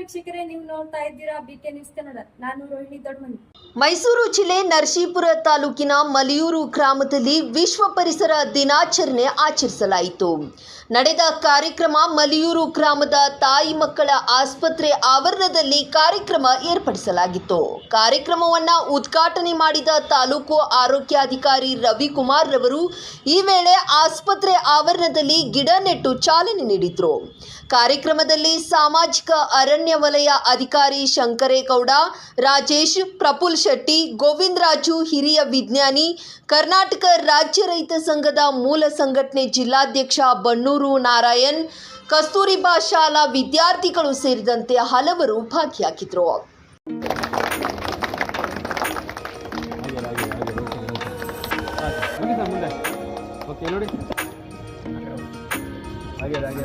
ವೀಕ್ಷಕರೇ, ನೀವು ನೋಡ್ತಾ ಇದ್ದೀರಾ ಬಿಕೆ ನ್ಯೂಸ್ ಕನ್ನಡ ನಾನು ರೋಹಿಣಿ ದೊಡ್ಡಮನಿ ಮೈಸೂರು ಜಿಲ್ಲೆ ನರಸೀಪುರ ತಾಲೂಕಿನ ಮಲಿಯೂರು ಗ್ರಾಮದಲ್ಲಿ ವಿಶ್ವ ಪರಿಸರ ದಿನಾಚರಣೆ ಆಚರಿಸಲಾಯಿತು. ನಡೆದ ಕಾರ್ಯಕ್ರಮ ಮಲಿಯೂರು ಗ್ರಾಮದ ತಾಯಿ ಮಕ್ಕಳ ಆಸ್ಪತ್ರೆ ಆವರಣದಲ್ಲಿ ಕಾರ್ಯಕ್ರಮ ಏರ್ಪಡಿಸಲಾಗಿತ್ತು. ಕಾರ್ಯಕ್ರಮವನ್ನ ಉದ್ಘಾಟನೆ ಮಾಡಿದ ತಾಲೂಕು ಆರೋಗ್ಯಾಧಿಕಾರಿ ರವಿಕುಮಾರ್ ರವರು ಈ ವೇಳೆ ಆಸ್ಪತ್ರೆ ಆವರಣದಲ್ಲಿ ಗಿಡ ನೆಟ್ಟು ಚಾಲನೆ ನೀಡಿದ್ರು. ಕಾರ್ಯಕ್ರಮದಲ್ಲಿ ಸಾಮಾಜಿಕ ಅರಣ್ಯ ವಲಯ ಅಧಿಕಾರಿ ಶಂಕರೇಗೌಡ, ರಾಜೇಶ್, ಪ್ರಫುಲ್ ಶೆಟ್ಟಿ, ಗೋವಿಂದರಾಜು ಹಿರಿಯ ವಿಜ್ಞಾನಿ, ಕರ್ನಾಟಕ ರಾಜ್ಯ ರೈತ ಸಂಘದ ಮೂಲ ಸಂಘಟನೆ ಜಿಲ್ಲಾಧ್ಯಕ್ಷ ಬಣ್ಣೂರು ನಾರಾಯಣ್ ಕಸ್ತೂರಿಬಾ ಶಾಲಾ ವಿದ್ಯಾರ್ಥಿಗಳು ಸೇರಿದಂತೆ ಹಲವರು ಭಾಗಿಯಾಗಿದ್ದರು ಹಾಗೆ ಹಾಗೆ.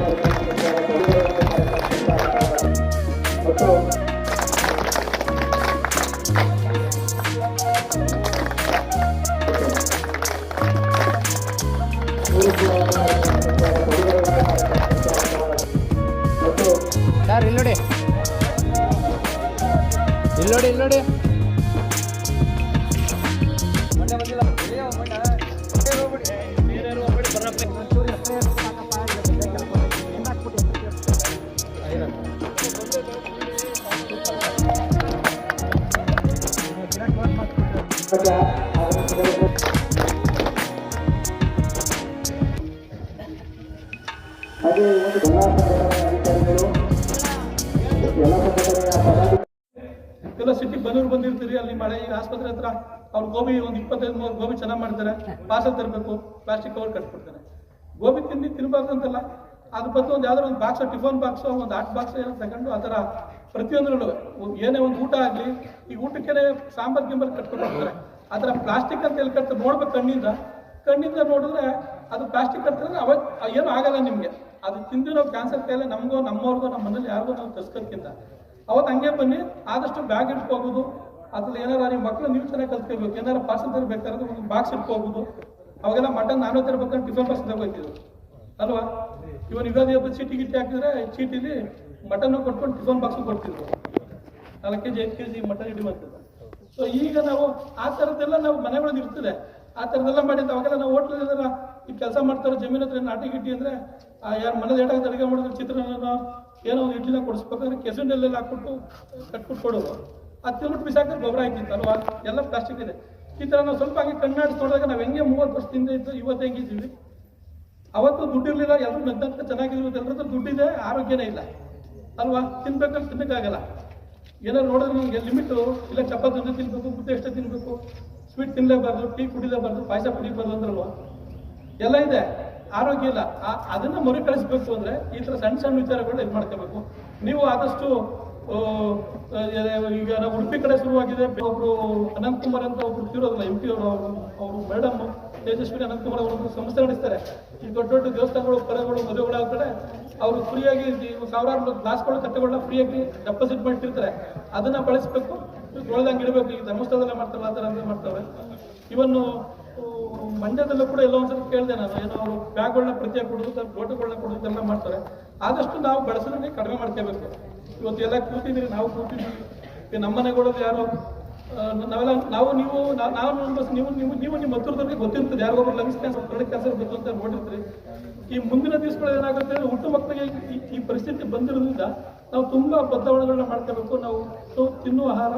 ಸರ್ ಇಲ್ಲಿ ನೋಡಿ? ಇಲ್ಲಿ ನೋಡಿ ಇಲ್ಲಿ ನೋಡಿ. ಹಾಗೆ ಒಂದು ಎಲ್ಲ ಸಂಘಟನೆಯ ಸಿಟಿಗೆ ಬನ್ನೂರು ಬಂದಿರ್ತೀರಿ, ಅಲ್ಲಿ ಮಳೆ ಈಗ ಆಸ್ಪತ್ರೆ ಹತ್ರ ಅವ್ರು ಗೋಬಿ ಒಂದು ಇಪ್ಪತ್ತೈದು ಮೂರು ಗೋಬಿ ಚೆನ್ನಾಗಿ ಮಾಡ್ತಾರೆ ಪಾರ್ಸಲ್ ತರಬೇಕು ಪ್ಲಾಸ್ಟಿಕ್ ಕವರ್ ಕಟ್ಬಿಡ್ತಾರೆ. ಗೋಬಿ ತಿಂದು ತಿನ್ಬಾರ್ದು ಅಂತಲ್ಲ ಅದ್ರ ಬದಲು ಒಂದು ಯಾವ್ದಾದ್ರು ಒಂದು ಬಾಕ್ಸ್ ಟಿಫನ್ ಬಾಕ್ಸ್ ಒಂದು ಆಟ್ ಬಾಕ್ಸ್ ಏನೋ ತಗೊಂಡು ಆ ಥರ ಪ್ರತಿಯೊಂದರಲ್ಲೂ ಏನೇ ಒಂದು ಊಟ ಆಗಲಿ, ಈ ಊಟಕ್ಕೆ ಸಾಂಬಾರ್ ಗಿಂಬರ್ ಕಟ್ಕೊಂಡು ಹೋಗ್ತಾರೆ. ಥರ ಪ್ಲಾಸ್ಟಿಕ್ ಅಂತ ಎಲ್ಲಿ ಕಟ್ತಾರೆ ನೋಡ್ಬೇಕು ಕಣ್ಣಿಂದ. ಕಣ್ಣಿಂದ ನೋಡಿದ್ರೆ ಅದು ಪ್ಲಾಸ್ಟಿಕ್ ಕಟ್ತಾರೆ ಅವಾಗ ಏನು ಆಗಲ್ಲ ನಿಮಗೆ. ಅದು ತಿಂದು ನಾವು ಕ್ಯಾನ್ಸರ್ ಕಾಯಿಲೆ ನಮಗೂ, ನಮ್ಮವ್ರಿಗೋ ನಮ್ಮ ಮನೇಲಿ ಯಾರಿಗೋ ನಾವು ತರ್ಸ್ಕೋಕ್ಕಿಂತ ಅವತ್ತು ಹಂಗೆ ಬನ್ನಿ, ಆದಷ್ಟು ಬ್ಯಾಗ್ ಇಟ್ಕೋಬೋದು. ಅದ್ರಲ್ಲಿ ಏನಾರ ನಿಮ್ಮ ಮಕ್ಕಳು ನೀವು ಚೆನ್ನಾಗಿ ಕಲ್ತ್ಕೋಬೇಕು ಏನಾರ ಪಾರ್ಸಲ್ ತರಬೇಕಾದ್ರೆ ಒಂದು ಬಾಕ್ಸ್ ಇಟ್ಕೋಬೋದು. ಅವಾಗೆಲ್ಲ ಮಟನ್ ನಾನು ತರಬೇಕಂದ್ರೆ ಟಿಫನ್ ಬಾಕ್ಸ್ ತಗೋತಿದ್ರು ಅಲ್ವಾ? ಇವನ್ ಯುಗಾದಿ ಹಬ್ಬದ ಚೀಟಿ ಗಿಟ್ಟಿ ಹಾಕಿದ್ರೆ ಚೀಟಿಲಿ ಮಟನ್ ಕೊಟ್ಕೊಂಡು ಟಿಫನ್ ಬಾಕ್ಸ್ ಕೊಡ್ತಿದ್ರು. ನಾಲ್ಕು ಕೆ ಜಿ ಐದು ಕೆ ಜಿ ಮಟನ್ ಮಾಡ್ತಿದ್ರು. ಸೊ ಈಗ ನಾವು ಆ ಥರದ್ದೆಲ್ಲ ನಾವು ಮನೆಗಳಲ್ಲಿ ಇರ್ತದೆ. ಆ ಥರದ್ದೆಲ್ಲ ಮಾಡಿದ್ದು ಅವಾಗೆಲ್ಲ ನಾವು ಹೋಟ್ಲಲ್ಲೆಲ್ಲ ಈ ಕೆಲಸ ಮಾಡ್ತಾರೆ ಜಮೀನ್ ಹತ್ರ ನಾಟಿ ಗಿಟ್ಟಿ ಅಂದ್ರೆ ಯಾರು ಮನೆ ಏಟಾಗ ಅಡುಗೆ ಮಾಡಿದ್ರೆ ಚಿತ್ರಾನ್ನ ಏನೋ ಒಂದು ಇಡ್ಲಿನ ಕೊಡಿಸ್ಬೇಕಾದ್ರೆ ಕೆಸುಂಡೆಲ್ಲ ಹಾಕ್ಬಿಟ್ಟು ಕಟ್ಬಿಟ್ಟು ಕೊಡೋದು. ಅದು ತಿನ್ಬಿಟ್ಟು ಬಿಸಾಕಿದ್ರೆ ಗೊಬ್ಬರ ಹಾಕಿತ್ತಲ್ವಾ ಎಲ್ಲ ಪ್ಲಾಸ್ಟಿಕ್ ಇದೆ. ಈ ಥರ ನಾವು ಸ್ವಲ್ಪ ಆಗಿ ಕಣ್ಣಾಡಿಸಿ ನೋಡಿದಾಗ ನಾವು ಹೆಂಗೆ ಮೂವತ್ತು ವರ್ಷದಿಂದ ಇದ್ದು ಇವತ್ತು ಹೆಂಗಿದ್ದೀವಿ? ಅವತ್ತು ದುಡ್ಡಿರ್ಲಿಲ್ಲ ಎಲ್ಲರೂ ನಗ್ನಂತ ಚೆನ್ನಾಗಿದ್ರು ಎಲ್ಲರ ಹತ್ರ ದುಡ್ಡಿದೆ, ಆರೋಗ್ಯನೇ ಇಲ್ಲ. ಅಲ್ವಾ? ತಿನ್ಬೇಕಂತ ತಿನ್ನಕ್ಕಾಗಲ್ಲ. ಏನಾದ್ರು ನೋಡಿದ್ರೆ ನಿಮಗೆ ಲಿಮಿಟು ಇಲ್ಲ ಚಪಾತಿ ಜೊತೆ ತಿನ್ಬೇಕು, ಮುದ್ದೆ ಎಷ್ಟೇ ತಿನ್ಬೇಕು ಸ್ವೀಟ್ ತಿನ್ಲೇಬಾರ್ದು ಟೀ ಕುಡಿಲೇಬಾರ್ದು, ಪಾಯಸ ಕುಡಿಬಾರ್ದು ಅಂದ್ರಲ್ವ? ಎಲ್ಲ ಇದೆ. ಆರೋಗ್ಯ ಇಲ್ಲ. ಅದನ್ನ ಮರುಕಳಿಸ್ಬೇಕು ಅಂದ್ರೆ ಈ ತರ ಸಣ್ಣ ಸಣ್ಣ ವಿಚಾರಗಳು ಇದು ಮಾಡ್ಕೋಬೇಕು. ನೀವು ಆದಷ್ಟು ಈಗ ಉಡುಪಿ ಕಡೆ ಶುರುವಾಗಿದೆ. ಒಬ್ರು ಅನಂತ್ ಕುಮಾರ್ ಅಂತ ಒಬ್ರು ತಿರೋದಲ್ಲ ಪಿ ಅವರು ಅವರು ಮೇಡಮ್ ತೇಜಸ್ವಿನಿ ಅನಂತಕುಮಾರ್ ಅವರು ಸಂಸ್ಥೆ ನಡೆಸ್ತಾರೆ. ಈ ದೊಡ್ಡ ದೊಡ್ಡ ದೇವಸ್ಥಾನಗಳು ಕಡೆಗಳು ಮದುವೆಗಳಾಗ್ತಾರೆ ಅವರು ಫ್ರೀಯಾಗಿ ಸಾವಿರಾರು ಗ್ಲಾಸ್ಗಳು ತಟ್ಟೆಗಳನ್ನ ಫ್ರೀಯಾಗಿ ಡೆಪಾಸಿಟ್ ಮಾಡಿಟ್ಟಿರ್ತಾರೆ ಅದನ್ನ ಬಳಸಬೇಕು. ತೊಳೆದಂಗೆ ಇಡಬೇಕು. ಈ ಧರ್ಮಸ್ಥಳದಲ್ಲೇ ಮಾಡ್ತಾರೆ ಆ ಥರ ಮಾಡ್ತಾರೆ. ಇವನ್ನು ಮಂಡ್ಯದಲ್ಲೂ ಕೂಡ ಎಲ್ಲೋ ಒಂದ್ಸಲ ಕೇಳಿದೆ ನಾನು. ಏನೋ ಅವರು ಬ್ಯಾಗ್ಗಳನ್ನ ಪ್ರತಿಯಾಗಿ ಕೊಡೋದು ಬೋಟುಗಳನ್ನ ಕೊಡೋದು ಎಲ್ಲ ಮಾಡ್ತಾರೆ. ಆದಷ್ಟು ನಾವು ಬಳಸೋದನ್ನೇ ಕಡಿಮೆ ಮಾಡ್ಕೋಬೇಕು. ಇವತ್ತು ಎಲ್ಲ ಕೂತಿದ್ದೀರಿ, ನಾವು ಕೂತಿದ್ದೀವಿ. ನಮ್ಮನೆಗಳಲ್ಲಿ ನಮ್ಮ ಮನೆಗಳಲ್ಲಿ ಯಾರು ನಾವೆಲ್ಲ ನಾವು ನೀವು ನಾವು ನಾವು ನೀವು ನೀವು ನಿಮ್ಮ ಹತ್ತಿರದವ್ರಿಗೆ ಗೊತ್ತಿರ್ತದೆ. ಯಾರಿಗೊಬ್ಬರು ಲಂಗ್ಸ್ ಕ್ಯಾನ್ಸರ್ ಕರಡ್ ಕ್ಯಾನ್ಸರ್ ಬೇಕು ಅಂತ ನೋಡಿರ್ತೀರಿ. ಈ ಮುಂದಿನ ದಿವಸಗಳು ಏನಾಗುತ್ತೆ ಅಂದ್ರೆ ಹುಟ್ಟು ಮಕ್ಕಳಿಗೆ ಈ- ಪರಿಸ್ಥಿತಿ ಬಂದಿರೋದ್ರಿಂದ ನಾವು ತುಂಬಾ ಬದಲಾವಣೆಗಳನ್ನ ಮಾಡ್ಕೋಬೇಕು. ನಾವು ಸೊ ತಿನ್ನುವ ಆಹಾರ,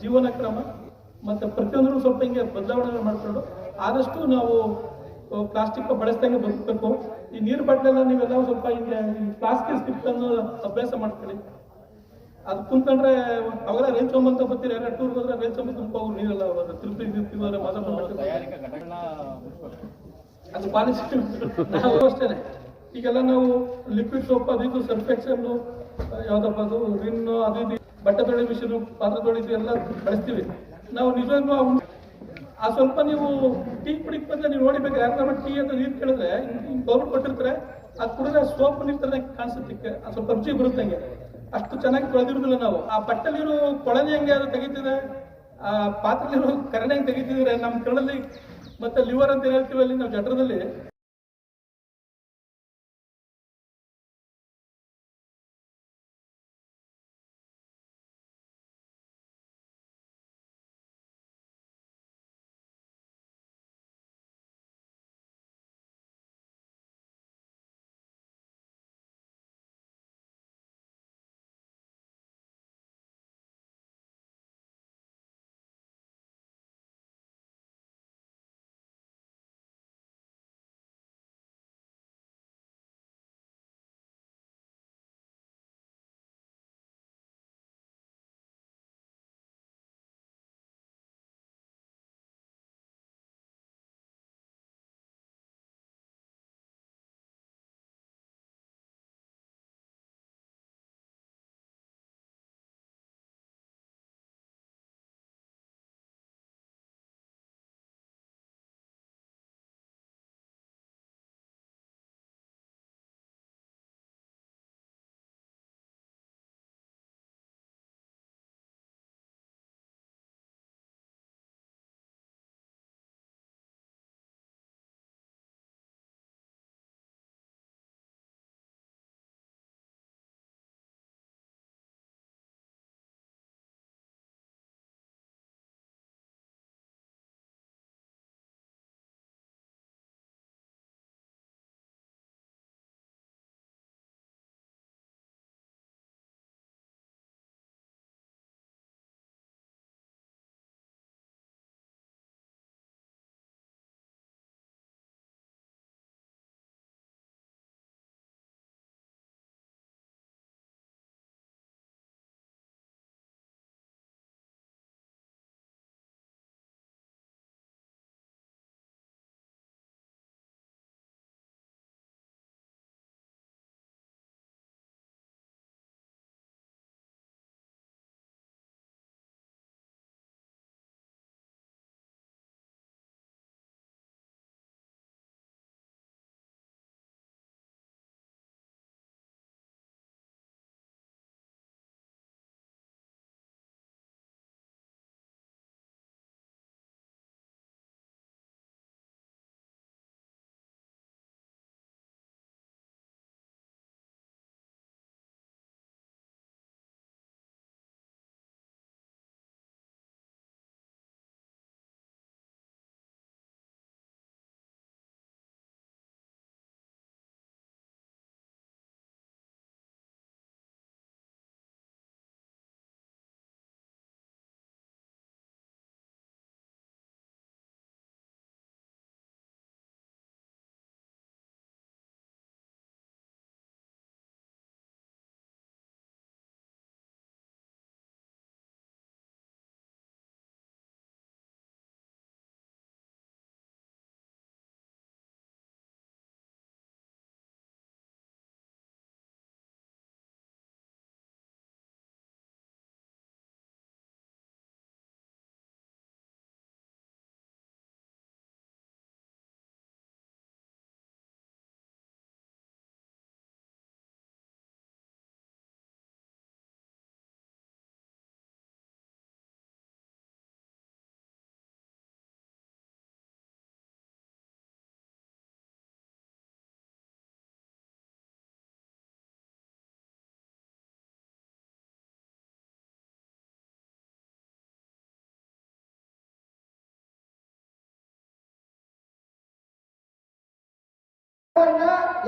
ಜೀವನ ಕ್ರಮ ಮತ್ತೆ ಪ್ರತಿಯೊಂದರೂ ಸ್ವಲ್ಪ ಹಿಂಗೆ ಬದಲಾವಣೆಗಳು ಮಾಡಿಕೊಂಡು ಆದಷ್ಟು ನಾವು ಪ್ಲಾಸ್ಟಿಕ್ ಬಳಸ್ದಂಗೆ ಬದುಕಬೇಕು. ಈ ನೀರು ಬಾಟ್ಲೆಲ್ಲ ನೀವೆಲ್ಲ ಸ್ವಲ್ಪ ಹಿಂಗೆ ಪ್ಲಾಸ್ಟಿಕ್ ಸ್ಕಿಪ್ ಅನ್ನೋ ಅಭ್ಯಾಸ ಮಾಡ್ಕೊಳ್ಳಿ ಅದು ಕುಂತ್ಕೊಂಡ್ರೆ ಅವಾಗ ರೈಲ್ ಚೊಂಬಂತ ಬರ್ತೀರಿ ಯಾರು ಟೂರ್ ಹೋದ್ರೆ ರೈಲ್ ಚೊಂಬ ತುಂಬಾ ನೀರೆಲ್ಲ ಹೋದ್ರೆ ತಿರುಪತಿ ತಿರುಪತಿ ಹೋದ್ರೆ ಅದು ಪಾಲಿಸಿ ನಾವು ಅಷ್ಟೇನೆ ಈಗೆಲ್ಲ ನಾವು ಲಿಕ್ವಿಡ್ ಸೋಪ್ ಅದು ಇದು ಸರ್ಫ್ ಎಕ್ಸೆಲ್ ಯಾವ್ದಪ್ಪ ಅದು ರಿನ್ ಅದು ಇದು ಬಟ್ಟೆ ತೊಳಿ ಮಿಷಿನ್ ಪಾತ್ರೆ ತೊಳಿದು ಎಲ್ಲ ಬಳಸ್ತೀವಿ. ನಾವು ನಿಜವಾಗ್ಲೂ ಆ ಸ್ವಲ್ಪ ನೀವು ಟೀ ಕುಡಿಕ್ ಬಂದ್ರೆ ನೀವು ನೋಡಿಬೇಕು ಯಾಕಂದ್ರೆ ಟೀ ಅಂತ ನೀರು ಕೇಳಿದ್ರೆ ಗೌರ್ಮೆಂಟ್ ಕೊಟ್ಟಿರ್ತಾರೆ ಅದು ಕುಡಿದ್ರೆ ಸೋಪ್ ನೀರು ತರ ಕಾಣಿಸುತ್ತೆ ಅದು ಸ್ವಲ್ಪ ರುಚಿ ಬರುತ್ತೆ ಹಂಗೆ. ಅಷ್ಟು ಚೆನ್ನಾಗಿ ತೊಳೆದಿರುದಿಲ್ಲ ನಾವು. ಆ ಬಟ್ಟಲಿರೋ ಕೊಳನೆ ಹೆಂಗೆ ಅದು ತೆಗಿತಿದೆ? ಆ ಪಾತ್ರೆಲಿರೋ ಕರಣೆ ಹೆಂಗೆ ತೆಗಿತಿದ್ರೆ ನಮ್ಮ ಕಣ್ಣಲ್ಲಿ ಮತ್ತೆ ಲಿವರ್ ಅಂತ ಹೇಳ್ತೀವಿ ಅಲ್ಲಿ, ನಾವು ಜಠರದಲ್ಲಿ.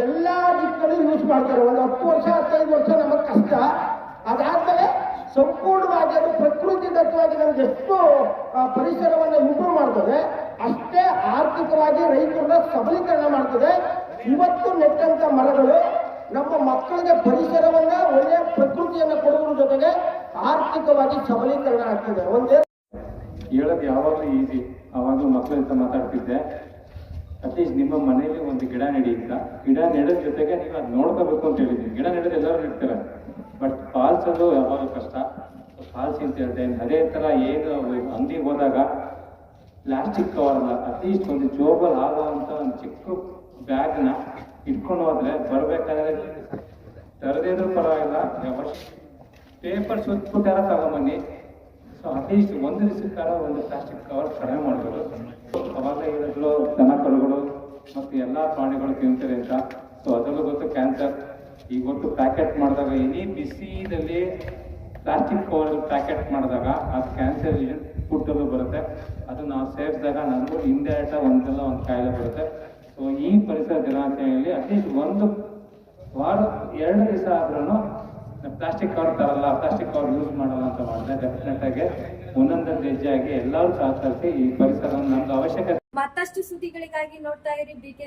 ಎಲ್ಲಾ ದಿಕ್ಕಲ್ಲಿ ಯೂಸ್ ಮಾಡ್ತಾರೆ. ಒಂದು ಹತ್ತು ವರ್ಷ ಹತ್ತೈದು ವರ್ಷ ನಮಗೆ ಕಷ್ಟ. ಅದಾದ್ಮೇಲೆ ಸಂಪೂರ್ಣವಾಗಿ ಅದು ಪ್ರಕೃತಿ ದತ್ತವಾಗಿ ನಮ್ಗೆ ಎಷ್ಟು ಪರಿಸರವನ್ನು ಇಂಪ್ರೂವ್ ಮಾಡ್ತದೆ. ಅಷ್ಟೇ ಆರ್ಥಿಕವಾಗಿ ರೈತರನ್ನ ಸಬಲೀಕರಣ ಮಾಡ್ತದೆ. ಇವತ್ತು ನೆಟ್ಟಂತ ಮರಗಳು ನಮ್ಮ ಮಕ್ಕಳಿಗೆ ಪರಿಸರವನ್ನ ಒಳ್ಳೆಯ ಪ್ರಕೃತಿಯನ್ನ ಕೊಡುವುದ್ರ ಜೊತೆಗೆ ಆರ್ಥಿಕವಾಗಿ ಸಬಲೀಕರಣ ಆಗ್ತದೆ. ಒಂದೇ ಹೇಳೋದು ಯಾವಾಗಲೂ ಈಸಿ ಅವಾಗ ಮಕ್ಕಳ ಹತ್ರ ಮಾತಾಡ್ತಿದ್ದೆ. ಅಟ್ಲೀಸ್ಟ್ ನಿಮ್ಮ ಮನೆಯಲ್ಲಿ ಒಂದು ಗಿಡ ನೆಡಿ ಅಂತ ಗಿಡ ನೆಡೋದ್ ಜೊತೆಗೆ ನೀವು ಅದು ನೋಡ್ಕೋಬೇಕು ಅಂತ ಹೇಳಿದ್ದೀನಿ ಗಿಡ ನೆಡೋದು ಎಲ್ಲರೂ ನೆಡ್ತಾರೆ. ಬಟ್ ಫಾಲ್ಸ್ ಅದು ಯಾವಾಗ ಕಷ್ಟ? ಫಾಲ್ಸ್ ಅಂತ ಹೇಳ್ತೇನೆ ಅದೇ ಥರ ಏನು ಅಂಗಡಿಗೆ ಹೋದಾಗ ಪ್ಲಾಸ್ಟಿಕ್ ಕವರ್ ಅಲ್ಲ ಅಟ್ಲೀಸ್ಟ್ ಒಂದು ಜೋಬಲ್ ಆಗುವಂಥ ಒಂದು ಚಿಕ್ಕ ಬ್ಯಾಗ್ನ ಇಟ್ಕೊಂಡು ಹೋದ್ರೆ ಬರ್ಬೇಕಾದ್ರೆ ತರದೇನೂ ಪರವಾಗಿಲ್ಲ. ಪೇಪರ್ ಸುತ್ತಬಿಟ್ಟಾರ ತಗೊಂಬನ್ನಿ. ಸೊ ಅಟ್ಲೀಸ್ಟ್ ಒಂದು ದಿವಸಕ್ಕಾರ ಒಂದು ಪ್ಲಾಸ್ಟಿಕ್ ಕವರ್ ಕಡಿಮೆ ಮಾಡ್ಬೋದು. ಅವಾಗ ಹೇಳಿದ್ರು ದನ ಕರುಗಳು ಮತ್ತು ಎಲ್ಲ ಪ್ರಾಣಿಗಳು ತಿಂತಾರೆ ಅಂತ. ಸೊ ಅದರಲ್ಲೂ ಗೊತ್ತು ಕ್ಯಾನ್ಸರ್ ಈ ಗೊತ್ತು ಪ್ಯಾಕೆಟ್ ಮಾಡಿದಾಗ ಎನಿ ಬಿಸಿದಲ್ಲಿ ಪ್ಲಾಸ್ಟಿಕ್ ಕವರ್ ಪ್ಯಾಕೆಟ್ ಮಾಡಿದಾಗ ಅದು ಕ್ಯಾನ್ಸರ್ ಫುಡ್ಡಲ್ಲೂ ಬರುತ್ತೆ. ಅದು ನಾವು ನನಗೂ ಹಿಂದೆ ಆಟ ಒಂದಲ್ಲ ಒಂದು ಕಾಯಿಲೆ ಬರುತ್ತೆ. ಸೊ ಈ ಪರಿಸರ ದಿನಾಚರಣೆಯಲ್ಲಿ ಅಟ್ಲೀಸ್ಟ್ ಒಂದು ವಾರ, ಎರಡು ದಿವಸ ಆದ್ರೂ ಪ್ಲಾಸ್ಟಿಕ್ ಕವರ್ ತರಲ್ಲ ಪ್ಲಾಸ್ಟಿಕ್ ಕವರ್ ಯೂಸ್ ಮಾಡಲ್ಲ ಅಂತ ಮಾಡಿದ್ರೆ ಡೆಫಿನೆಟ್ ಆಗಿ ಒಂದೊಂದೊಂದು ಹೆಜ್ಜೆಯಾಗಿ ಎಲ್ಲರೂ ಸಹಕರಿಸಿ ಈ ಪರಿಸರ ನಮ್ದು ಅವಶ್ಯಕತೆ ಮತ್ತಷ್ಟು ಸುದ್ದಿಗಳಿಗಾಗಿ ನೋಡ್ತಾ ಇರಿ ಬಿ ಕೆ